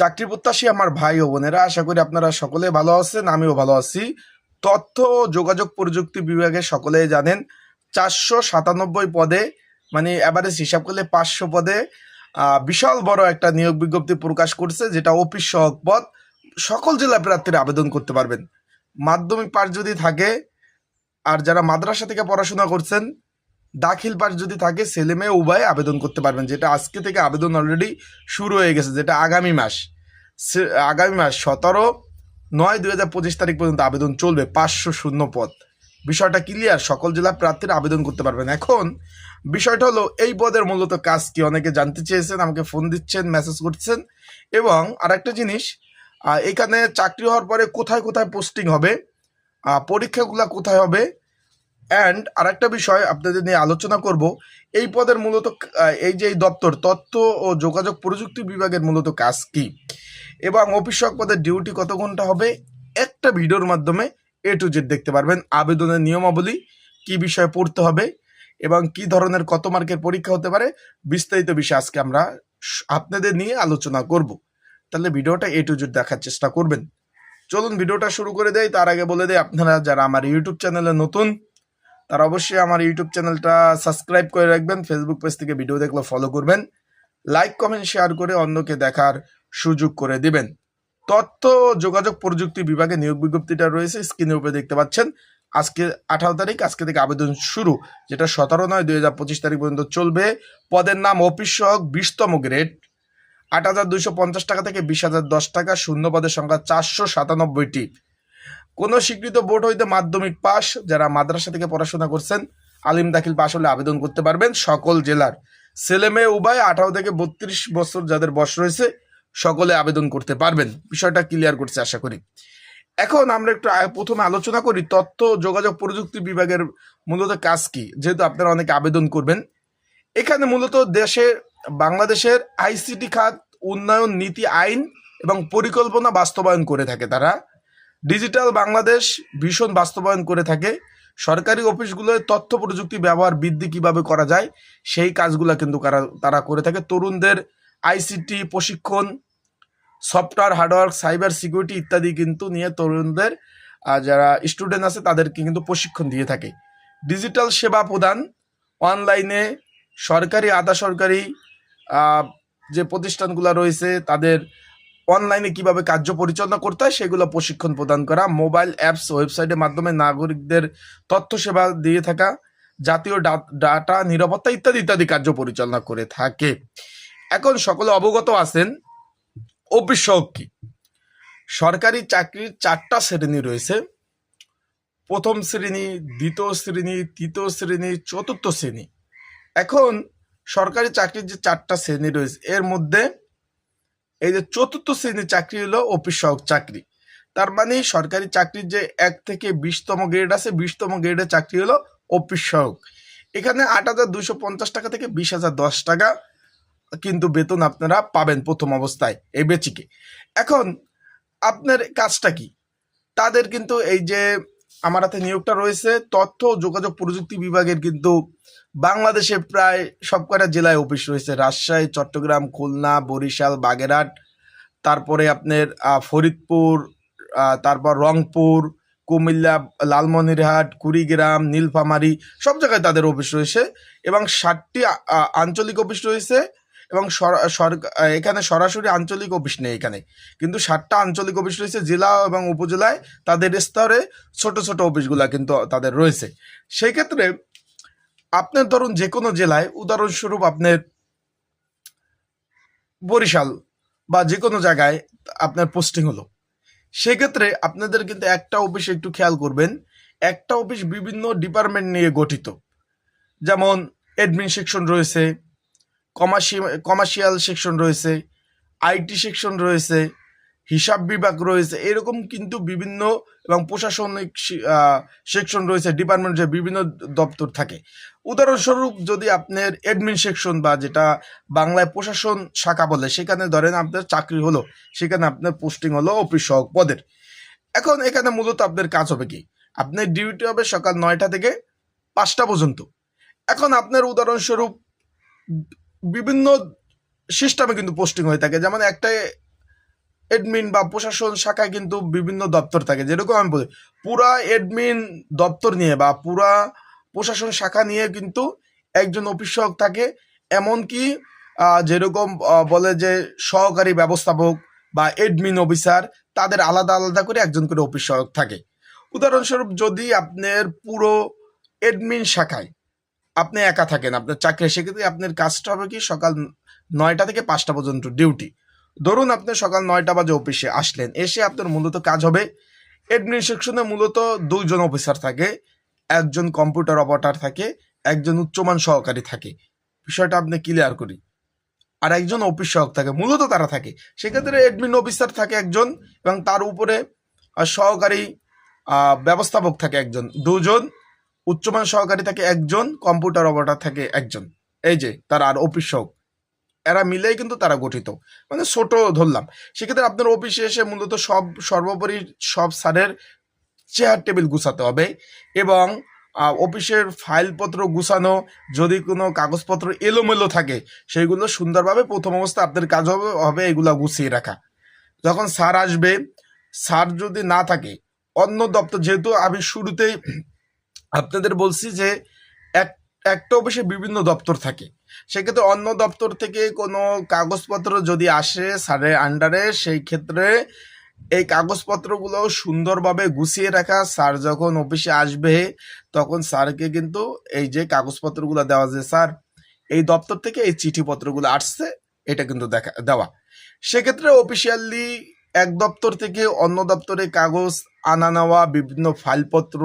চাকরি প্রত্যাশী আমার ভাই ও বোনেরা, আশা করি আপনারা সকলে ভালো আছেন, আমিও ভালো আছি। তথ্য ও যোগাযোগ প্রযুক্তি বিভাগে সকলেই জানেন, চারশো সাতানব্বই পদে মানে অ্যাভারেজ হিসাব করলে পাঁচশো পদে বিশাল বড় একটা নিয়োগ বিজ্ঞপ্তি প্রকাশ করছে, যেটা অফিস সহক পদ, সকল জেলা প্রার্থীরা আবেদন করতে পারবেন। মাধ্যমিক পাস যদি থাকে, আর যারা মাদ্রাসা থেকে পড়াশোনা করছেন দাখিল পাস যদি থাকে, ছেলে মেয়ে উভয় আবেদন করতে পারবেন। যেটা আজকে থেকে আবেদন অলরেডি শুরু হয়ে গেছে, যেটা আগামী মাস। আগামী মাস সতেরো নয় দুই হাজার পঁচিশ তারিখ পর্যন্ত আবেদন চলবে, পাঁচশো শূন্য পদ। বিষয়টা ক্লিয়ার সকল জেলা প্রার্থীরা আবেদন করতে পারবেন। এখন বিষয়টা হলো, এই পদের মূলত কাজ কি? অনেকে জানতে চেয়েছেন, আমাকে ফোন দিচ্ছেন মেসেজ করছেন। এবং আরেকটা জিনিস এখানে চাকরি হওয়ার পরে কোথায় কোথায় পোস্টিং হবে? পরীক্ষাগুলো কোথায় হবে? অ্যান্ড আরেকটা বিষয় আপনাদের নিয়ে আলোচনা করব, এই পদের মূলত এই যে এই দপ্তর, তথ্য ও যোগাযোগ প্রযুক্তি বিভাগের মূলত কাজ কী? এবং অফিসক পদের ডিউটি কত ঘণ্টা হবে? একটা ভিডিওর মাধ্যমে এ টু জেড দেখতে পারবেন। আবেদনের নিয়মাবলী, কি বিষয়ে পড়তে হবে এবং কি ধরনের কত মার্কের পরীক্ষা হতে পারে, বিস্তারিত বিষয়ে আজকে আমরা আপনাদের নিয়ে আলোচনা করব। তাহলে ভিডিওটা এ টু জেড দেখার চেষ্টা করবেন। চলুন ভিডিওটা শুরু করে দেয় তার আগে বলে দেয় আপনারা যারা আমার ইউটিউব চ্যানেলে নতুন তারা অবশ্যই আমার ইউটিউব চ্যানেলটা সাবস্ক্রাইব করে রাখবেন ফেসবুক পেজ থেকে ভিডিও দেখলে ফলো করবেন লাইক কমেন্ট শেয়ার করে অন্যকে দেখার সুযোগ করে দিবেন। তথ্য, যোগাযোগ প্রযুক্তি বিভাগে নিয়োগ বিজ্ঞপ্তিটা রয়েছে স্ক্রিনের উপরে দেখতে পাচ্ছেন। আজকে আঠারো তারিখ, আজকে থেকে আবেদন শুরু, যেটা সতেরো নয়, দুই হাজার পঁচিশ তারিখ পর্যন্ত চলবে। পদের নাম অফিস সহক বিশতম গ্রেড আট হাজার দুইশো পঞ্চাশ টাকা থেকে বিশ হাজার দশ টাকা, শূন্য পদের সংখ্যা চারশো সাতানব্বইটি। কোনো স্বীকৃত বোর্ড হইতে মাধ্যমিক পাস যারা মাদ্রাসা থেকে পড়াশোনা করছেন, আলিম দাখিল পাস হলে আবেদন করতে পারবেন। সকল জেলার ছেলে মেয়ে, উভয় আঠারো থেকে বত্রিশ বছর যাদের বয়স রয়েছে, সকলে আবেদন করতে পারবেন। বিষয়টা ক্লিয়ার করছে, আশা করি। এখন আমরা একটু প্রথমে আলোচনা করি তথ্য, যোগাযোগ প্রযুক্তি বিভাগের মূলত কাজ কি, যেহেতু আপনারা অনেকে আবেদন করবেন। এখানে মূলত দেশের বাংলাদেশের আইসিটি খাত, উন্নয়ন নীতি আইন এবং পরিকল্পনা বাস্তবায়ন করে থাকে তারা। ডিজিটাল বাংলাদেশ ভীষণ বাস্তবায়ন করে থাকে। সরকারি অফিসগুলোয় তথ্য প্রযুক্তি ব্যবহার বৃদ্ধি কীভাবে করা যায়, সেই কাজগুলো কিন্তু তারা করে থাকে। তরুণদের আইসিটি, প্রশিক্ষণ, সফটওয়্যার, হার্ডওয়্যার, সাইবার সিকিউরিটি ইত্যাদি কিন্তু নিয়ে তরুণদের যারা স্টুডেন্ট আছে তাদেরকে কিন্তু প্রশিক্ষণ দিয়ে থাকে। ডিজিটাল সেবা প্রদান, অনলাইনে সরকারি, আধা সরকারি যে প্রতিষ্ঠানগুলো রয়েছে তাদের অনলাইনে কীভাবে কার্য পরিচালনা করতে হয় সেগুলো প্রশিক্ষণ প্রদান করা মোবাইল অ্যাপস ওয়েবসাইটের মাধ্যমে নাগরিকদের তথ্য সেবা দিয়ে থাকা, জাতীয় ডাটা নিরাপত্তা ইত্যাদি ইত্যাদি কার্য পরিচালনা করে থাকে। এখন সকলে অবগত আছেন অফিস কি? সরকারি চাকরির চারটা শ্রেণি রয়েছে। প্রথম শ্রেণি, দ্বিতীয় শ্রেণি, তৃতীয় শ্রেণি, চতুর্থ শ্রেণি। এখন সরকারি চাকরির যে চারটা শ্রেণি রয়েছে, এর মধ্যে এই যে চতুর্থ শ্রেণির চাকরি হলো অফিস সহক চাকরি। তার মানে সরকারি চাকরির যে এক থেকে বিশতম গ্রেড আছে, বিশতম গ্রেডের চাকরি হলো অফিস সহক। এখানে আট হাজার দুশো পঞ্চাশ টাকা থেকে বিশ হাজার দশ টাকা কিন্তু বেতন আপনারা পাবেন প্রথম অবস্থায় এই বেচিকে এখন আপনার কাজটা কি? তাদের কিন্তু এই যে আমার হাতে নিয়োগটা রয়েছে, তথ্য যোগাযোগ প্রযুক্তি বিভাগের কিন্তু বাংলাদেশে প্রায় সব কটা জেলায় অফিস রয়েছে। রাজশাহী, চট্টগ্রাম, খুলনা, বরিশাল, বাগেরহাট, তারপরে আপনার ফরিদপুর তারপর রংপুর, কুমিল্লা, লালমনিরহাট, কুড়িগ্রাম, নীলফামারী, সব জায়গায় তাদের অফিস রয়েছে এবং ষাটটি আঞ্চলিক অফিস রয়েছে এবং এখানে সরাসরি আঞ্চলিক অফিস নেই এখানে। কিন্তু ষাটটা আঞ্চলিক অফিস রয়েছে জেলা এবং উপজেলায় তাদের স্তরে ছোট ছোট অফিসগুলা কিন্তু তাদের রয়েছে। সেই ক্ষেত্রে আপনার ধরুন যে কোনো জেলায়, উদাহরণস্বরূপ আপনার বরিশাল বা যে কোনো জায়গায় আপনার পোস্টিং হলো। সেক্ষেত্রে আপনাদের কিন্তু একটা অফিস একটু খেয়াল করবেন, একটা অফিস বিভিন্ন ডিপার্টমেন্ট নিয়ে গঠিত। যেমন অ্যাডমিন সেকশন রয়েছে কমার্শিয়াল সেকশন রয়েছে আইটি সেকশন রয়েছে, হিসাব বিভাগ রয়েছে, এরকম কিন্তু বিভিন্ন এবং প্রশাসনিক সেকশন রয়েছে ডিপার্টমেন্ট বিভিন্ন দপ্তর থাকে। উদাহরণস্বরূপ যদি আপনার অ্যাডমিন সেকশন বা যেটা বাংলায় প্রশাসন শাখা বলে, সেখানে ধরেন আপনার চাকরি হলো, সেখানে আপনার পোস্টিং হলো অফিস সহক পদের। এখন এখানে মূলত আপনার কাজ হবে কি? আপনার ডিউটি হবে সকাল নয়টা থেকে পাঁচটা পর্যন্ত। এখন আপনার উদাহরণস্বরূপ বিভিন্ন সিস্টেমে কিন্তু পোস্টিং হয়ে থাকে। যেমন একটা এডমিন বা প্রশাসন শাখায় কিন্তু বিভিন্ন দপ্তর থাকে। যেরকম আমি বলি, পুরা এডমিন দপ্তর নিয়ে বা পুরা প্রশাসন শাখা নিয়ে কিন্তু একজন অফিস সহায়ক থাকে। এমনকি যেরকম বলে যে সহকারী ব্যবস্থাপক বা এডমিন অফিসার তাদের আলাদা আলাদা করে একজন করে অফিস সহায়ক থাকে। উদাহরণস্বরূপ যদি আপনার পুরো এডমিন শাখায় আপনি একা থাকেন, আপনার চাকরি, সেক্ষেত্রে আপনার কাজটা হবে কি সকাল নয়টা থেকে পাঁচটা পর্যন্ত ডিউটি ধরুন আপনি সকাল নয়টা বাজে অফিসে আসলেন, এসে আপনার মূলত কাজ হবে। এডমিন সেকশনে মূলত দুইজন অফিসার থাকে। একজন কম্পিউটার অপারেটর থাকে, একজন উচ্চমান সহকারী থাকে। বিষয়টা আপনি ক্লিয়ার করি। আর একজন অফিস সহায়ক থাকে, মূলত তারা থাকে। সেক্ষেত্রে এডমিন অফিসার থাকে একজন এবং তার উপরে সহকারী ব্যবস্থাপক থাকে একজন। দুজন, উচ্চমান সহকারী থাকে একজন কম্পিউটার অপারেটর থাকে একজন। এই যে, তারা আর অফিস সহক। এরা মিলেই কিন্তু তারা গঠিত। মানে ছোট ধরলাম। সেক্ষেত্রে আপনার অফিসে এসে মূলত সব, সর্বোপরি সব স্যারের চেয়ার টেবিল গুছাতে হবে এবং অফিসের ফাইলপত্র গুছানো, যদি কোনো কাগজপত্র এলোমেলো থাকে সেইগুলো সুন্দরভাবে প্রথম অবস্থা আপনার কাজ হবে হবে এগুলো গুছিয়ে রাখা। যখন স্যার আসবে, স্যার যদি না থাকে, অন্য দপ্তর, যেহেতু আমি শুরুতেই আপনাদের বলছি যে, এক, একটা অফিসে বিভিন্ন দপ্তর থাকে, সেক্ষেত্রে অন্য দপ্তর থেকে কোনো কাগজপত্র যদি আসে স্যারের আন্ডারে সেই ক্ষেত্রে এই কাগজপত্রগুলো সুন্দরভাবে গুছিয়ে রাখা। স্যার যখন অফিসে আসবে, তখন স্যারকে কিন্তু এই যে কাগজপত্রগুলো দেওয়া যে, স্যার, এই দপ্তর থেকে এই চিঠিপত্রগুলো আসছে, এটা কিন্তু দেখা, দেওয়া। সেক্ষেত্রে অফিসিয়ালি এক দপ্তর থেকে অন্য দপ্তরে কাগজ আনা নেওয়া, বিভিন্ন ফাইলপত্র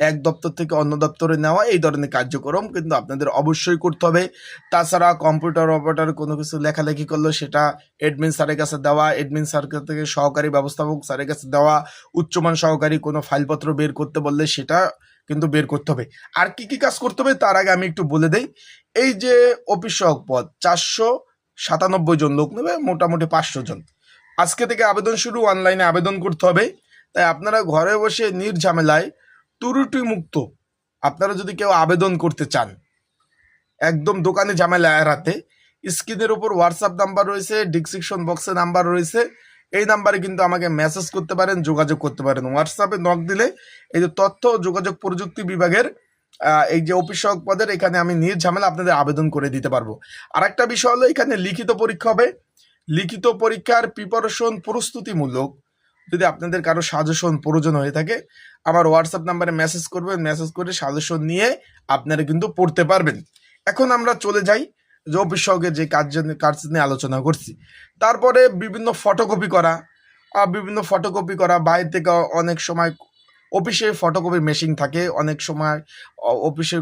এক দপ্তর থেকে অন্য দপ্তরে নেওয়া এই ধরনের কার্যক্রম কিন্তু আপনাদের অবশ্যই করতে হবে। তাছাড়া কম্পিউটার অপারেটর কোনো কিছু লেখালেখি করল সেটা এডমিন স্যারের কাছে দেওয়া এডমিন স্যার থেকে সহকারী ব্যবস্থাপক স্যারের কাছে দেওয়া, উচ্চমান সহকারী কোনো ফাইলপত্র বের করতে বললে সেটা কিন্তু বের করতে হবে। আর কি কি কাজ করতে হবে তার আগে আমি একটু বলে দেই। এই যে অফিস সহক পদ, চারশো সাতানব্বই জন লোক নেবে, মোটামুটি পাঁচশো জন। আজকে থেকে আবেদন শুরু অনলাইনে আবেদন করতে হবে। তাই আপনারা ঘরে বসে নির্ঝামেলায় ত্রুটি মুক্ত। আপনারা যদি কেউ আবেদন করতে চান, একদম দোকানে ঝামেলা এড়াতে স্ক্রিনের উপর হোয়াটসঅ্যাপ নাম্বার রয়েছে ডিসক্রিপশন বক্সে নাম্বার রয়েছে, এই নাম্বারে কিন্তু আমাকে মেসেজ করতে পারেন, যোগাযোগ করতে পারেন। হোয়াটসঅ্যাপে নক দিলে এই যে তথ্য যোগাযোগ প্রযুক্তি বিভাগের এই যে অফিস সহায়ক পদের, এখানে আমি নিয়ে ঝামেলা আপনাদের আবেদন করে দিতে পারব। আর একটা বিষয় হলো, এখানে লিখিত পরীক্ষা হবে। লিখিত পরীক্ষার প্রিপারেশন প্রস্তুতিমূলক। যদি আপনাদের কারও সাজেশন প্রয়োজন হয়ে থাকে, আমার হোয়াটসঅ্যাপ নাম্বারে মেসেজ করবেন মেসেজ করে সাজেশন নিয়ে আপনারা কিন্তু পড়তে পারবেন। এখন আমরা চলে যাই যে অফিস সহকের যে কাজ কাজ নিয়ে আলোচনা করছি। তারপরে বিভিন্ন ফটোকপি করা বিভিন্ন ফটোকপি করা। বাইরে থেকে অনেক সময় অফিসে ফটোকপি মেশিন থাকে, অনেক সময় অ- অফিসে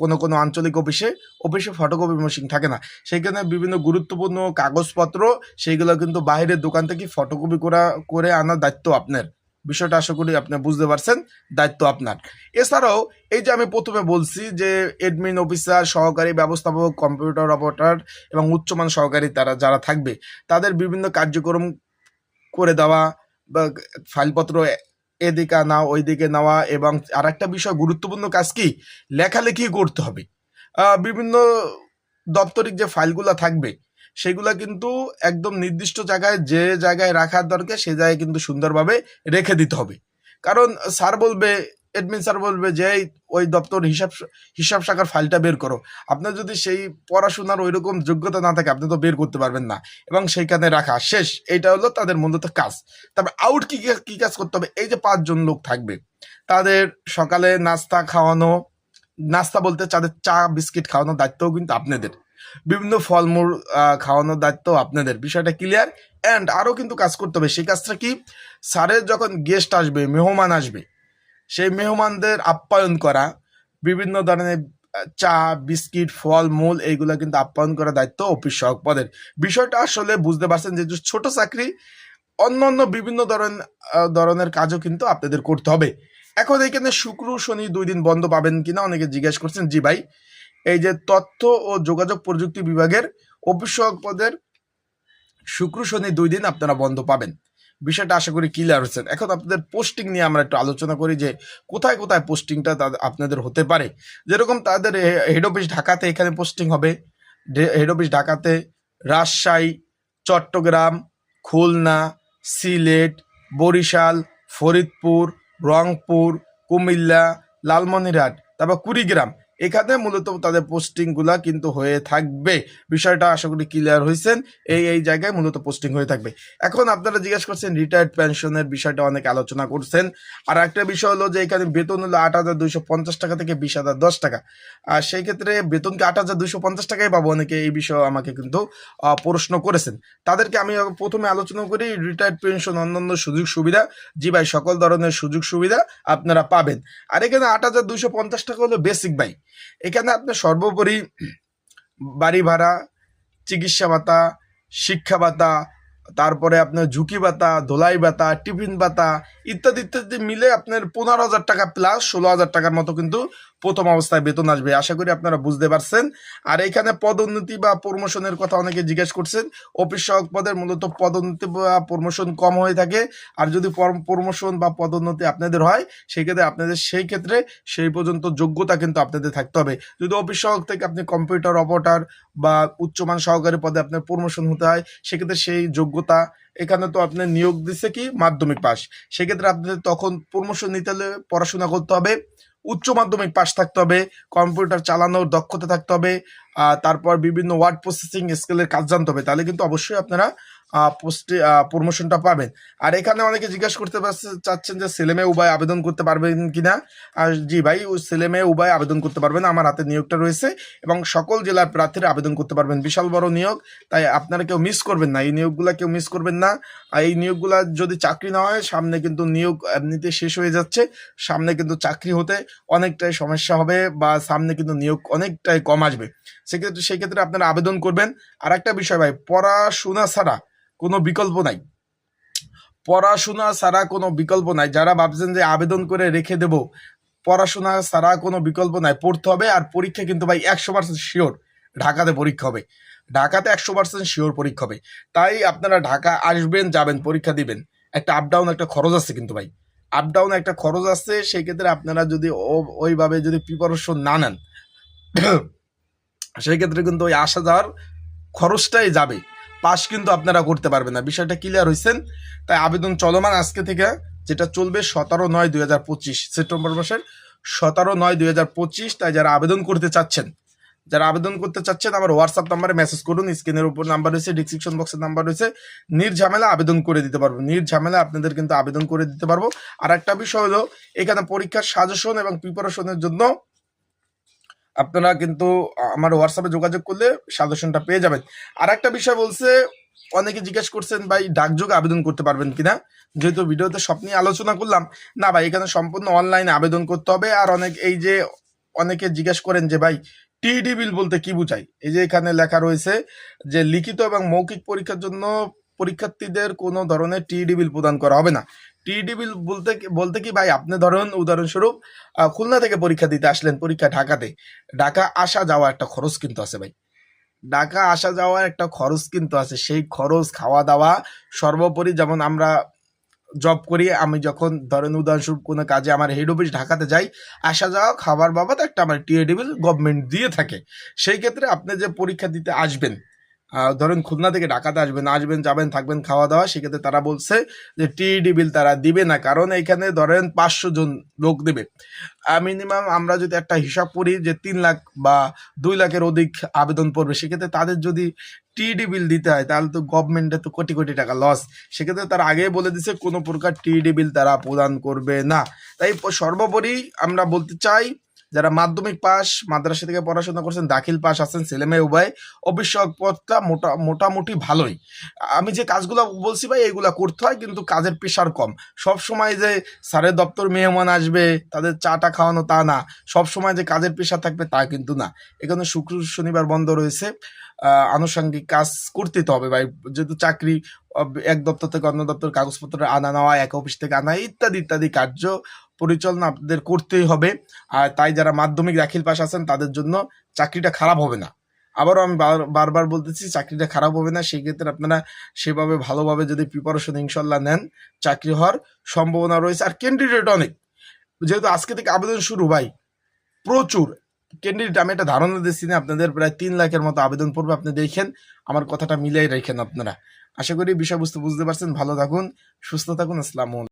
কোনো কোনো আঞ্চলিক অফিসে অফিসে ফটোকপি মেশিন থাকে না। সেখানে বিভিন্ন গুরুত্বপূর্ণ কাগজপত্র, সেইগুলো কিন্তু বাইরের দোকান থেকে ফটোকপি করা, করে আনার দায়িত্ব আপনার। বিষয়টা আশা করি আপনি বুঝতে পারছেন, দায়িত্ব আপনার। এছাড়াও, এই যে আমি প্রথমে বলছি যে এডমিন অফিসার সহকারী ব্যবস্থাপক কম্পিউটার অপারেটর এবং উচ্চমান সহকারী তারা, যারা থাকবে, তাদের বিভিন্ন কার্যক্রম করে দেওয়া বা ফাইলপত্র এদিকে না ওইদিকে নেওয়া এবং আর একটা বিষয় গুরুত্বপূর্ণ কাজ কি? লেখালেখি করতে হবে। বিভিন্ন দপ্তরিক যে ফাইলগুলো থাকবে, সেগুলা কিন্তু একদম নির্দিষ্ট জায়গায়, যে জায়গায় রাখার দরকার, সে জায়গায় কিন্তু সুন্দরভাবে রেখে দিতে হবে। কারণ স্যার বলবে এডমিন স্যার বলবে যে ওই দপ্তর হিসাব হিসাব শাখার ফাইলটা বের করো। আপনার যদি সেই পড়াশোনার ওই রকম যোগ্যতা না থাকে, আপনি তো বের করতে পারবেন না। এবং সেইখানে রাখা। শেষ, এইটা হলো তাদের মূলত কাজ। তারপর আউট কি, কি- কি কাজ করতে হবে? এই যে পাঁচজন লোক থাকবে। তাদের সকালে নাস্তা খাওয়ানো, নাস্তা বলতে তাদের চা, বিস্কিট খাওয়ানোর দায়িত্বও কিন্তু আপনাদের। বিভিন্ন ফলমূল খাওয়ানোর দায়িত্ব আপনাদের। বিষয়টা ক্লিয়ার অ্যান্ড আরও কিন্তু কাজ করতে হবে। সেই কাজটা কি? স্যারের যখন গেস্ট আসবে, মেহমান আসবে সেই মেহমানদের আপ্যায়ন করা বিভিন্ন ধরনের চা বিস্কিট ফল মূল এইগুলো কিন্তু আপ্যায়ন করার দায়িত্ব অফিস সহক পদের বিষয়টা আসলে বুঝতে পারছেন যে ছোট চাকরি অন্য অন্য বিভিন্ন ধরন আহ, ধরনের কাজও কিন্তু আপনাদের করতে হবে। এখন এখানে শুক্র শনি দুই দিন বন্ধ পাবেন কিনা অনেকে জিজ্ঞেস করছেন জি ভাই। এই যে তথ্য ও যোগাযোগ প্রযুক্তি বিভাগের অফিস সহায়ক পদের শুক্র শনি দুই দিন আপনারা বন্ধ পাবেন। বিষয়টা আশা করি ক্লিয়ার হচ্ছেন এখন আপনাদের পোস্টিং নিয়ে আমরা একটু আলোচনা করি যে কোথায় কোথায় পোস্টিংটা আপনাদের হতে পারে। যেরকম তাদের হেড অফিস ঢাকাতে এখানে পোস্টিং হবে। হেড অফিস ঢাকাতে রাজশাহী, চট্টগ্রাম, খুলনা, সিলেট, বরিশাল, ফরিদপুর, রংপুর, কুমিল্লা, লালমনিরহাট, তারপর কুড়িগ্রাম। এখানে মূলত তাদের পোস্টিংগুলা কিন্তু হয়ে থাকবে। বিষয়টা আশা করি ক্লিয়ার হয়েছেন এই এই জায়গায় মূলত পোস্টিং হয়ে থাকবে। এখন আপনারা জিজ্ঞেস করছেন রিটায়ার্ড পেনশনের বিষয়টা অনেক আলোচনা করছেন। আর একটা বিষয় হলো যে, এখানে বেতন হলো আট হাজার দুইশো পঞ্চাশ টাকা থেকে বিশ হাজার দশ টাকা। আর সেই ক্ষেত্রে বেতনকে আট হাজার দুইশো পঞ্চাশ টাকাই পাবো অনেকে এই বিষয়ে আমাকে কিন্তু প্রশ্ন করেছেন। তাদেরকে আমি প্রথমে আলোচনা করি রিটায়ার্ড পেনশন অন্যান্য সুযোগ সুবিধা। জি ভাই, সকল ধরনের সুযোগ সুবিধা আপনারা পাবেন। আর এখানে আট হাজার দুইশো পঞ্চাশ টাকা হলো বেসিক ভাই এখানে আপনার সর্বোপরি বাড়ি ভাড়া, চিকিৎসা ভাতা, শিক্ষা ভাতা, তারপরে আপনার ঝুঁকি ভাতা, ধোলাই ভাতা, টিফিন ভাতা, ইত্যাদি ইত্যাদি মিলে আপনার পনেরো হাজার টাকা প্লাস ষোলো হাজার টাকার মতো কিন্তু প্রথম অবস্থায় বেতন আসবে, আশা করি আপনারা বুঝতে পারছেন। আর এখানে পদোন্নতি বা প্রমোশনের কথা অনেকে জিজ্ঞেস করছেন। অফিস সহক পদের মূলত পদোন্নতি বা প্রমোশন কম হয়ে থাকে। আর যদি প্রমোশন বা পদোন্নতি আপনাদের হয়, সেক্ষেত্রে আপনাদের সেই ক্ষেত্রে সেই পর্যন্ত যোগ্যতা কিন্তু আপনাদের থাকতে হবে। যদি অফিস সহক থেকে আপনি কম্পিউটার অপারেটর বা উচ্চমান সহকারী পদে আপনার প্রমোশন হতে হয়, সেক্ষেত্রে সেই যোগ্যতা এখানে তো আপনার নিয়োগ দিচ্ছে কি? মাধ্যমিক পাস। সেক্ষেত্রে আপনাদের তখন প্রমোশন নিতে হলে পড়াশোনা করতে হবে। উচ্চ মাধ্যমিক পাস থাকতে হবে, কম্পিউটার চালানোর দক্ষতা থাকতে হবে তারপর বিভিন্ন ওয়ার্ড প্রসেসিং স্কেলের কাজ জানতে হবে। তাহলে কিন্তু অবশ্যই আপনারা পোস্টে প্রমোশনটা পাবেন। আর এখানে অনেকে জিজ্ঞাসা করতে চাচ্ছেন যে ছেলে উভয় আবেদন করতে পারবেন কিনা? আর জি ভাই ওই ছেলে উভয় আবেদন করতে পারবেন। আমার হাতে নিয়োগটা রয়েছে এবং সকল জেলার প্রার্থীরা আবেদন করতে পারবেন। বিশাল বড় নিয়োগ, তাই আপনারা কেউ মিস করবেন না। এই নিয়োগগুলো কেউ মিস করবেন না। আর এই নিয়োগগুলো যদি চাকরি না হয়, সামনে কিন্তু নিয়োগ এমনিতে শেষ হয়ে যাচ্ছে। সামনে কিন্তু চাকরি হতে অনেকটাই সমস্যা হবে বা সামনে কিন্তু নিয়োগ অনেকটাই কম আসবে। সেক্ষেত্রে সেক্ষেত্রে আপনারা আবেদন করবেন। আর একটা বিষয় ভাই, পড়াশোনা ছাড়া কোনো বিকল্প নাই। পড়াশোনা ছাড়া কোনো বিকল্প নাই। যারা ভাবছেন যে আবেদন করে রেখে দেব, পড়াশোনা ছাড়া কোনো বিকল্প নাই। পড়তে হবে আর পরীক্ষা কিন্তু ভাই একশো পার্সেন্ট শিওর ঢাকাতে পরীক্ষা হবে। ঢাকাতে একশো পার্সেন্ট শিওর পরীক্ষা হবে। তাই আপনারা ঢাকা আসবেন, যাবেন, পরীক্ষা দিবেন। একটা আপ ডাউন একটা খরচ আছে কিন্তু ভাই। আপ ডাউন একটা খরচ আছে সেই ক্ষেত্রে আপনারা যদি ওইভাবে যদি প্রিপারেশন না নেন সেই ক্ষেত্রে কিন্তু ওই আসা যাওয়ার খরচটাই যাবে। পাস কিন্তু আপনারা করতে পারবেন না। বিষয়টা ক্লিয়ার হয়েছেন তাই আবেদন চলমান আজকে থেকে, যেটা চলবে সতেরো নয় দুই হাজার পঁচিশ, সেপ্টেম্বর মাসের সতেরো নয় দুই হাজার পঁচিশ। তাই যারা আবেদন করতে চাচ্ছেন, যারা আবেদন করতে চাচ্ছেন, আমার হোয়াটসঅ্যাপ নাম্বারে মেসেজ করুন। স্ক্রিনের উপর নাম্বার রয়েছে ডিসক্রিপশন বক্সের নাম্বার রয়েছে। নির্ঝামেলা আবেদন করে দিতে পারব। নির্ঝামেলা আপনাদের কিন্তু আবেদন করে দিতে পারব। আর একটা বিষয় হলো, এখানে পরীক্ষার সাজেশন এবং প্রিপারেশনের জন্য আপনারা কিন্তু আমার হোয়াটসঅ্যাপে যোগাযোগ করলে সাজেশনটা পেয়ে যাবেন। আর একটা বিষয় বলছে, অনেকে জিজ্ঞেস করছেন, ভাই, ডাকযোগে আবেদন করতে পারবেন কিনা? যেহেতু ভিডিওতে সব নিয়ে আলোচনা করলাম, না ভাই, এখানে সম্পূর্ণ অনলাইনে আবেদন করতে হবে। আর অনেক, এই যে অনেকে জিজ্ঞেস করেন যে, ভাই টিডি বিল বলতে কি বোঝায় এই যে এখানে লেখা রয়েছে যে, লিখিত এবং মৌখিক পরীক্ষার জন্য পরীক্ষার্থীদের কোনো ধরনের টিডি বিল প্রদান করা হবে না। টিডি বিল বলতে বলতে কি ভাই, আপনি ধরুন, উদাহরণস্বরূপ খুলনা থেকে পরীক্ষা দিতে আসলেন, পরীক্ষা ঢাকাতে। ঢাকা আসা যাওয়া একটা খরচ কিন্তু আছে ভাই। ঢাকা আসা যাওয়ার একটা খরচ কিন্তু আছে। সেই খরচ খাওয়া দাওয়া সর্বোপরি যেমন আমরা জব করি, আমি যখন ধরেন, উদাহরণস্বরূপ কোনো কাজে আমার হেড অফিস ঢাকাতে যাই, আসা যাওয়া খাবার বাবদ একটা আমার টিএডিবিল গভর্নমেন্ট দিয়ে থাকে। সেই ক্ষেত্রে আপনি যে পরীক্ষা দিতে আসবেন ধরেন খুলনা থেকে ঢাকাতে আসবেন আসবেন, যাবেন, থাকবেন খাওয়া দাওয়া সেক্ষেত্রে তারা বলছে যে টিইডি বিল তারা দিবে না, কারণ এখানে ধরেন পাঁচশো জন লোক দেবে মিনিমাম আমরা যদি একটা হিসাব করি যে তিন লাখ বা দুই লাখের অধিক আবেদন পড়বে, সেক্ষেত্রে তাদের যদি টিডি বিল দিতে হয়, তাহলে তো গভর্নমেন্টের তো কোটি কোটি টাকা লস সেক্ষেত্রে তারা আগেই বলে দিছে, কোনো প্রকার টিডি বিল তারা প্রদান করবে না। তাই সর্বোপরি আমরা বলতে চাই যারা মাধ্যমিক পাস মাদ্রাসা থেকে পড়াশোনা করছেন, দাখিল পাস আছেন, ছেলে মেয়ে উভয় অবশ্যক পথটা মোটা, মোটামুটি ভালোই। আমি যে কাজগুলো বলছি ভাই, এগুলা করতে হয়, কিন্তু কাজের প্রেশার কম। সব সময় যে স্যারের দপ্তর মেহমান আসবে, তাদের চাটা খাওয়ানো তা না। সব সময় যে কাজের প্রেশার থাকবে, তা কিন্তু না। এখানে শুক্র, শনিবার বন্ধ রয়েছে। আনুষঙ্গিক কাজ করতে তো হবে ভাই। যেহেতু চাকরি এক দপ্তর থেকে অন্য দপ্তর কাগজপত্র আনা নেওয়া, এক অফিস থেকে আনা, ইত্যাদি ইত্যাদি কার্য পরিচালনা আপনাদের করতেই হবে। আর তাই যারা মাধ্যমিক দাখিল পাশ আছেন, তাদের জন্য চাকরিটা খারাপ হবে না। আবারও আমি বার- বারবার বলতেছি, চাকরিটা খারাপ হবে না। সেই ক্ষেত্রে আপনারা সেভাবে ভালোভাবে যদি প্রিপারেশন ইনশাল্লাহ নেন, চাকরি হওয়ার সম্ভাবনা রয়েছে। আর ক্যান্ডিডেট অনেক। যেহেতু আজকে থেকে আবেদন শুরু, ভাই, প্রচুর। ক্যান্ডিডেট আমি একটা ধারণা দিচ্ছি না, আপনাদের প্রায় তিন লাখের মতো আবেদন পড়বে, আপনি দেখেন। আমার কথাটা মিলাই রেখেন আপনারা। আশা করি বিষয়বস্তু বুঝতে পারছেন। ভালো থাকুন, সুস্থ থাকুন, আসসালামু।